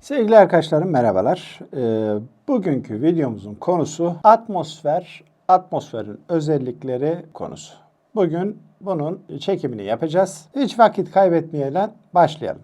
Sevgili arkadaşlarım merhabalar. Ee, bugünkü videomuzun konusu atmosfer, atmosferin özellikleri konusu. Bugün bunun çekimini yapacağız. Hiç vakit kaybetmeyelim, başlayalım.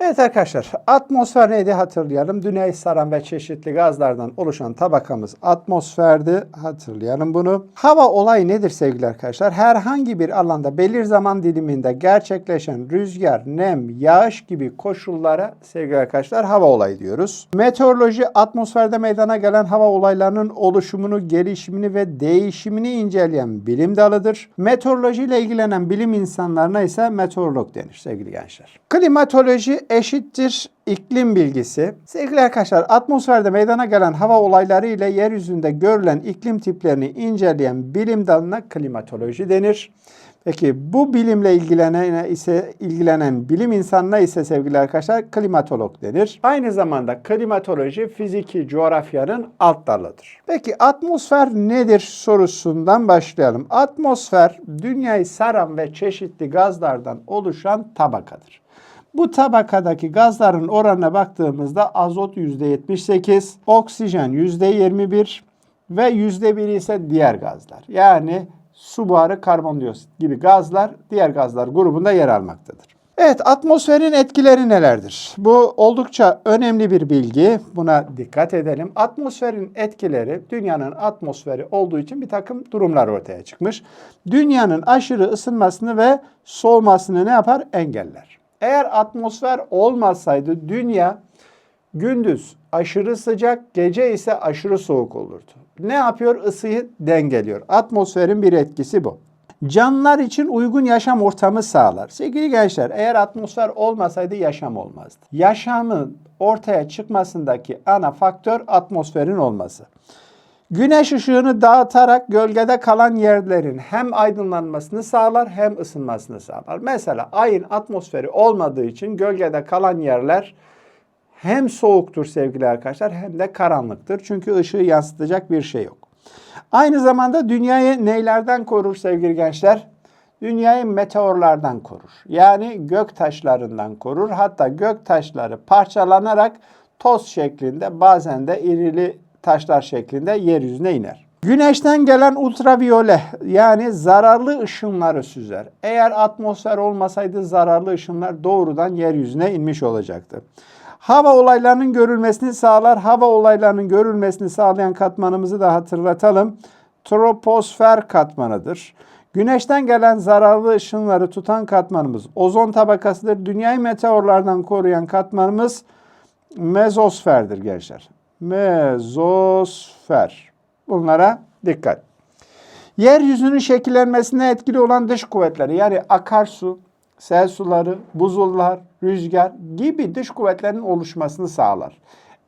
Evet arkadaşlar, atmosfer neydi hatırlayalım. Dünyayı saran ve çeşitli gazlardan oluşan tabakamız atmosferdi. Hatırlayalım bunu. Hava olayı nedir sevgili arkadaşlar? Herhangi bir alanda belir zaman diliminde gerçekleşen rüzgar, nem, yağış gibi koşullara sevgili arkadaşlar hava olayı diyoruz. Meteoroloji atmosferde meydana gelen hava olaylarının oluşumunu, gelişimini ve değişimini inceleyen bilim dalıdır. Meteoroloji ile ilgilenen bilim insanlarına ise meteorolog denir sevgili gençler. Klimatoloji eşittir iklim bilgisi. Sevgili arkadaşlar atmosferde meydana gelen hava olayları ile yeryüzünde görülen iklim tiplerini inceleyen bilim dalına klimatoloji denir. Peki bu bilimle ilgilenen ise ilgilenen bilim insanına ise sevgili arkadaşlar klimatolog denir. Aynı zamanda klimatoloji fiziki coğrafyanın alt dalıdır. Peki atmosfer nedir sorusundan başlayalım. Atmosfer dünyayı saran ve çeşitli gazlardan oluşan tabakadır. Bu tabakadaki gazların oranına baktığımızda azot %78, oksijen %21 ve %1 ise diğer gazlar. Yani su buharı, karbondioksit gibi gazlar diğer gazlar grubunda yer almaktadır. Evet, atmosferin etkileri nelerdir? Bu oldukça önemli bir bilgi. Buna dikkat edelim. Atmosferin etkileri, dünyanın atmosferi olduğu için bir takım durumlar ortaya çıkmış. Dünyanın aşırı ısınmasını ve soğumasını ne yapar? Engeller. Eğer atmosfer olmasaydı dünya gündüz aşırı sıcak, gece ise aşırı soğuk olurdu. Ne yapıyor? Isıyı dengeliyor. Atmosferin bir etkisi bu. Canlılar için uygun yaşam ortamı sağlar. Sevgili gençler, eğer atmosfer olmasaydı yaşam olmazdı. Yaşamın ortaya çıkmasındaki ana faktör atmosferin olması. Güneş ışığını dağıtarak gölgede kalan yerlerin hem aydınlanmasını sağlar hem ısınmasını sağlar. Mesela ayın atmosferi olmadığı için gölgede kalan yerler hem soğuktur sevgili arkadaşlar hem de karanlıktır. Çünkü ışığı yansıtacak bir şey yok. Aynı zamanda dünyayı neylerden korur sevgili gençler? Dünyayı meteorlardan korur. Yani gök taşlarından korur. Hatta gök taşları parçalanarak toz şeklinde bazen de irili taşlar şeklinde yeryüzüne iner. Güneşten gelen ultraviyole yani zararlı ışınları süzer. Eğer atmosfer olmasaydı zararlı ışınlar doğrudan yeryüzüne inmiş olacaktı. Hava olaylarının görülmesini sağlar. Hava olaylarının görülmesini sağlayan katmanımızı da hatırlatalım. Troposfer katmanıdır. Güneşten gelen zararlı ışınları tutan katmanımız ozon tabakasıdır. Dünyayı meteorlardan koruyan katmanımız mezosferdir gençler. Mezosfer. Bunlara dikkat. Yeryüzünün şekillenmesine etkili olan dış kuvvetleri yani akarsu, sel suları, buzullar, rüzgar gibi dış kuvvetlerin oluşmasını sağlar.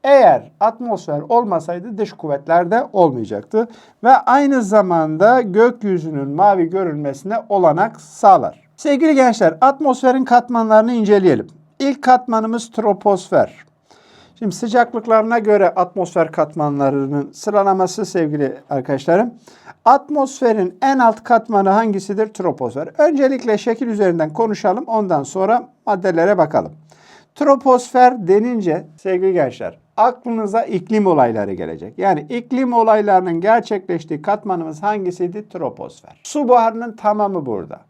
Eğer atmosfer olmasaydı dış kuvvetler de olmayacaktı ve aynı zamanda gökyüzünün mavi görünmesine olanak sağlar. Sevgili gençler, atmosferin katmanlarını inceleyelim. İlk katmanımız troposfer. Şimdi sıcaklıklarına göre atmosfer katmanlarının sıralaması sevgili arkadaşlarım. Atmosferin en alt katmanı hangisidir? Troposfer. Öncelikle şekil üzerinden konuşalım. Ondan sonra maddelere bakalım. Troposfer denince sevgili gençler aklınıza iklim olayları gelecek. Yani iklim olaylarının gerçekleştiği katmanımız hangisiydi? Troposfer. Su buharının tamamı burada.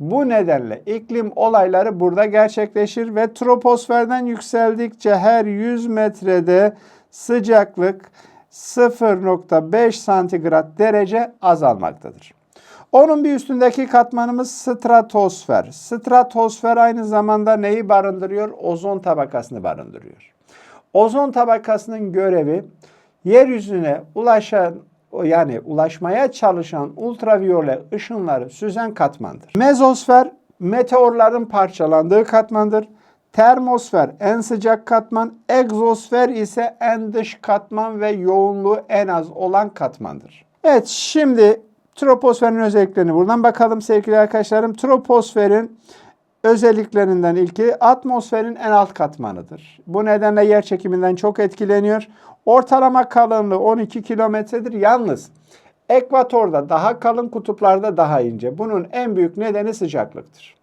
Bu nedenle iklim olayları burada gerçekleşir ve troposferden yükseldikçe her 100 metrede sıcaklık 0.5 santigrat derece azalmaktadır. Onun bir üstündeki katmanımız stratosfer. Stratosfer aynı zamanda neyi barındırıyor? Ozon tabakasını barındırıyor. Ozon tabakasının görevi yeryüzüne ulaşan yani ulaşmaya çalışan ultraviyole ışınları süzen katmandır. Mezosfer meteorların parçalandığı katmandır. Termosfer en sıcak katman, egzosfer ise en dış katman ve yoğunluğu en az olan katmandır. Evet şimdi troposferin özelliklerini buradan bakalım sevgili arkadaşlarım. Troposferin özelliklerinden ilki atmosferin en alt katmanıdır. Bu nedenle yer çekiminden çok etkileniyor. Ortalama kalınlığı 12 kilometredir. Yalnız ekvatorda daha kalın, kutuplarda daha ince. Bunun en büyük nedeni sıcaklıktır.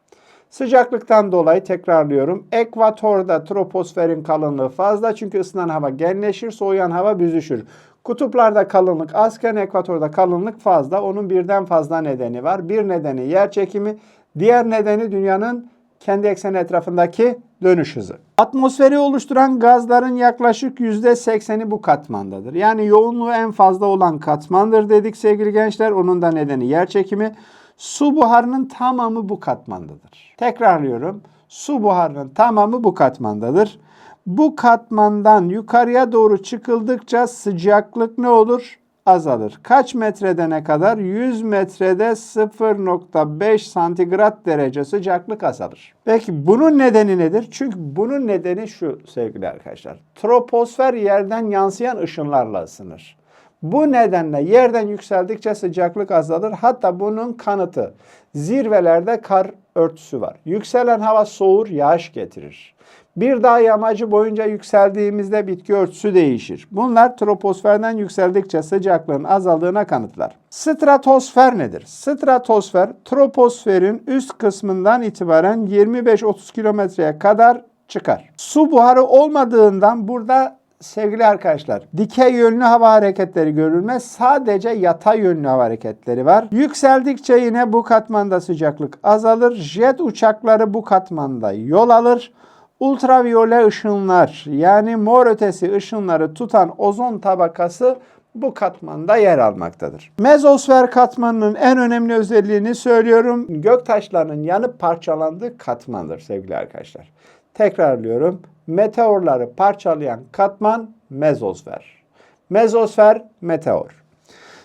Sıcaklıktan dolayı tekrarlıyorum. Ekvatorda troposferin kalınlığı fazla çünkü ısınan hava genleşir, soğuyan hava büzüşür. Kutuplarda kalınlık azken ekvatorda kalınlık fazla. Onun birden fazla nedeni var. Bir nedeni yer çekimi, diğer nedeni dünyanın kendi ekseni etrafındaki dönüş hızı. Atmosferi oluşturan gazların yaklaşık %80'i bu katmandadır. Yani yoğunluğu en fazla olan katmandır dedik sevgili gençler. Onun da nedeni yer çekimi. Su buharının tamamı bu katmandadır. Tekrarlıyorum. Su buharının tamamı bu katmandadır. Bu katmandan yukarıya doğru çıkıldıkça sıcaklık ne olur? Azalır. Kaç metrede ne kadar? 100 metrede 0.5 santigrat derece sıcaklık azalır. Peki bunun nedeni nedir? Çünkü bunun nedeni şu sevgili arkadaşlar. Troposfer yerden yansıyan ışınlarla ısınır. Bu nedenle yerden yükseldikçe sıcaklık azalır. Hatta bunun kanıtı zirvelerde kar örtüsü var. Yükselen hava soğur, yağış getirir. Bir dağ yamacı boyunca yükseldiğimizde bitki örtüsü değişir. Bunlar troposferden yükseldikçe sıcaklığın azaldığına kanıtlar. Stratosfer nedir? Stratosfer troposferin üst kısmından itibaren 25-30 kilometreye kadar çıkar. Su buharı olmadığından burada sevgili arkadaşlar dikey yönlü hava hareketleri görülmez. Sadece yatay yönlü hava hareketleri var. Yükseldikçe yine bu katmanda sıcaklık azalır. Jet uçakları bu katmanda yol alır. Ultraviyole ışınlar yani mor ötesi ışınları tutan ozon tabakası bu katmanda yer almaktadır. Mezosfer katmanının en önemli özelliğini söylüyorum. Göktaşlarının yanıp parçalandığı katmandır sevgili arkadaşlar. Tekrarlıyorum. Meteorları parçalayan katman mezosfer. Mezosfer meteor.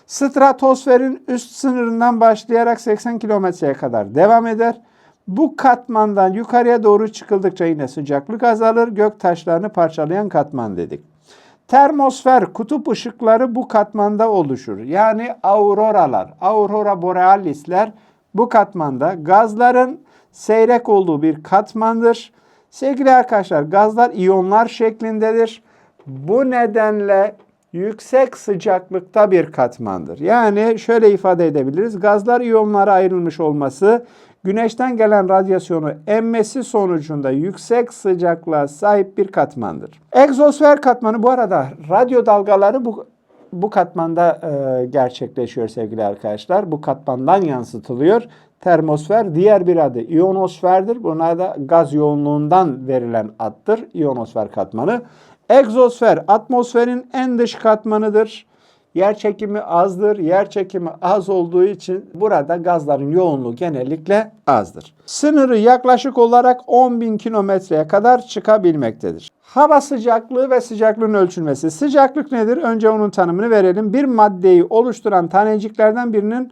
Stratosferin üst sınırından başlayarak 80 kilometreye kadar devam eder. Bu katmandan yukarıya doğru çıkıldıkça yine sıcaklık azalır. Gök taşlarını parçalayan katman dedik. Termosfer, kutup ışıkları bu katmanda oluşur. Yani auroralar, aurora borealisler bu katmanda gazların seyrek olduğu bir katmandır. Sevgili arkadaşlar gazlar iyonlar şeklindedir. Bu nedenle yüksek sıcaklıkta bir katmandır. Yani şöyle ifade edebiliriz. Gazlar iyonlara ayrılmış olması güneşten gelen radyasyonu emmesi sonucunda yüksek sıcaklığa sahip bir katmandır. Egzosfer katmanı bu arada radyo dalgaları bu bu katmanda e, gerçekleşiyor sevgili arkadaşlar. Bu katmandan yansıtılıyor. Termosfer diğer bir adı iyonosferdir. Buna da gaz yoğunluğundan verilen addır. İyonosfer katmanı. Egzosfer atmosferin en dış katmanıdır. Yer çekimi azdır. Yer çekimi az olduğu için burada gazların yoğunluğu genellikle azdır. Sınırı yaklaşık olarak 10.000 kilometreye kadar çıkabilmektedir. Hava sıcaklığı ve sıcaklığın ölçülmesi. Sıcaklık nedir? Önce onun tanımını verelim. Bir maddeyi oluşturan taneciklerden birinin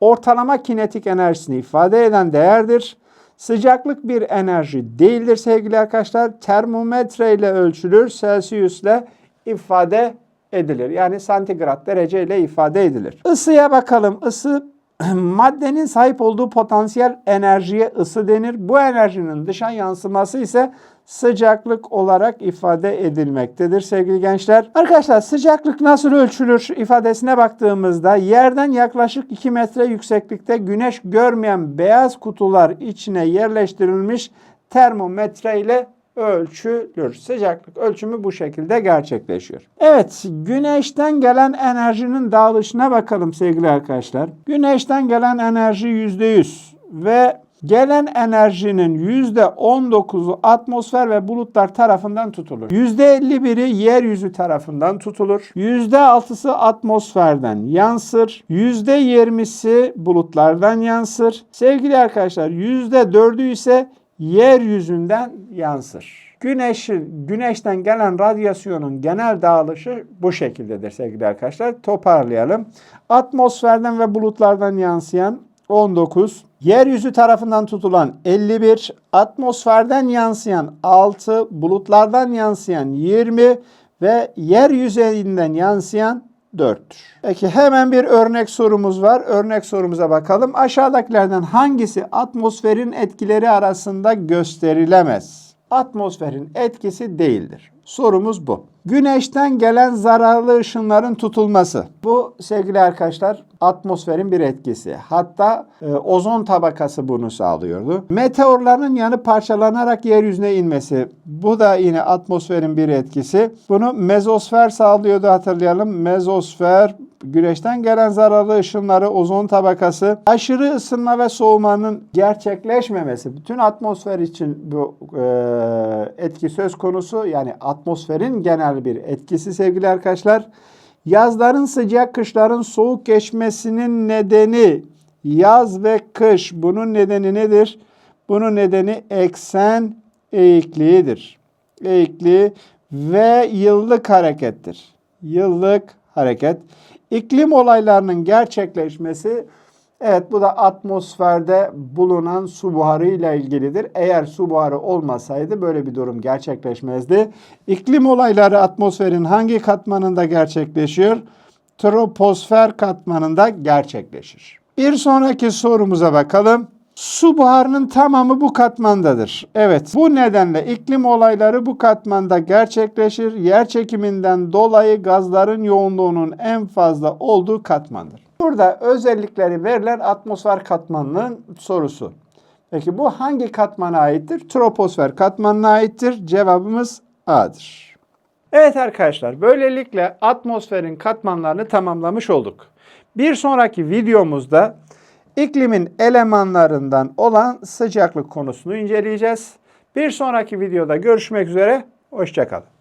ortalama kinetik enerjisini ifade eden değerdir. Sıcaklık bir enerji değildir sevgili arkadaşlar. Termometre ile ölçülür. Celsius ile ifade edilir. Yani santigrat derece ile ifade edilir. Isıya bakalım. Isı maddenin sahip olduğu potansiyel enerjiye ısı denir. Bu enerjinin dışa yansıması ise sıcaklık olarak ifade edilmektedir sevgili gençler. Arkadaşlar sıcaklık nasıl ölçülür ifadesine baktığımızda yerden yaklaşık 2 metre yükseklikte güneş görmeyen beyaz kutular içine yerleştirilmiş termometre ile ölçülür. Sıcaklık ölçümü bu şekilde gerçekleşiyor. Evet, güneşten gelen enerjinin dağılışına bakalım sevgili arkadaşlar. Güneşten gelen enerji %100 ve gelen enerjinin %19'u atmosfer ve bulutlar tarafından tutulur. %51'i yeryüzü tarafından tutulur. %6'sı atmosferden yansır. %20'si bulutlardan yansır. Sevgili arkadaşlar %4'ü ise yeryüzünden yansır. Güneşin, güneşten gelen radyasyonun genel dağılışı bu şekildedir sevgili arkadaşlar. Toparlayalım. Atmosferden ve bulutlardan yansıyan 19, yeryüzü tarafından tutulan 51, atmosferden yansıyan 6, bulutlardan yansıyan 20 ve yer yüzeyinden yansıyan 4'tür. Peki hemen bir örnek sorumuz var. Örnek sorumuza bakalım. Aşağıdakilerden hangisi atmosferin etkileri arasında gösterilemez? Atmosferin etkisi değildir. Sorumuz bu. Güneşten gelen zararlı ışınların tutulması. Bu sevgili arkadaşlar atmosferin bir etkisi. Hatta e, ozon tabakası bunu sağlıyordu. Meteorların yanı parçalanarak yeryüzüne inmesi. Bu da yine atmosferin bir etkisi. Bunu mezosfer sağlıyordu hatırlayalım. Mezosfer güneşten gelen zararlı ışınları, ozon tabakası, aşırı ısınma ve soğumanın gerçekleşmemesi. Bütün atmosfer için bu e, etki söz konusu. Yani atmosferin genel bir etkisi sevgili arkadaşlar. Yazların sıcak, kışların soğuk geçmesinin nedeni yaz ve kış. Bunun nedeni nedir? Bunun nedeni eksen eğikliğidir. Eğikliği ve yıllık harekettir. Yıllık hareket. İklim olaylarının gerçekleşmesi evet bu da atmosferde bulunan su buharı ile ilgilidir. Eğer su buharı olmasaydı böyle bir durum gerçekleşmezdi. İklim olayları atmosferin hangi katmanında gerçekleşiyor? Troposfer katmanında gerçekleşir. Bir sonraki sorumuza bakalım. Su buharının tamamı bu katmandadır. Evet, bu nedenle iklim olayları bu katmanda gerçekleşir. Yer çekiminden dolayı gazların yoğunluğunun en fazla olduğu katmandır. Burada özellikleri verilen atmosfer katmanının sorusu. Peki bu hangi katmana aittir? Troposfer katmanına aittir. Cevabımız A'dır. Evet arkadaşlar, böylelikle atmosferin katmanlarını tamamlamış olduk. Bir sonraki videomuzda iklimin elemanlarından olan sıcaklık konusunu inceleyeceğiz. Bir sonraki videoda görüşmek üzere, hoşçakalın.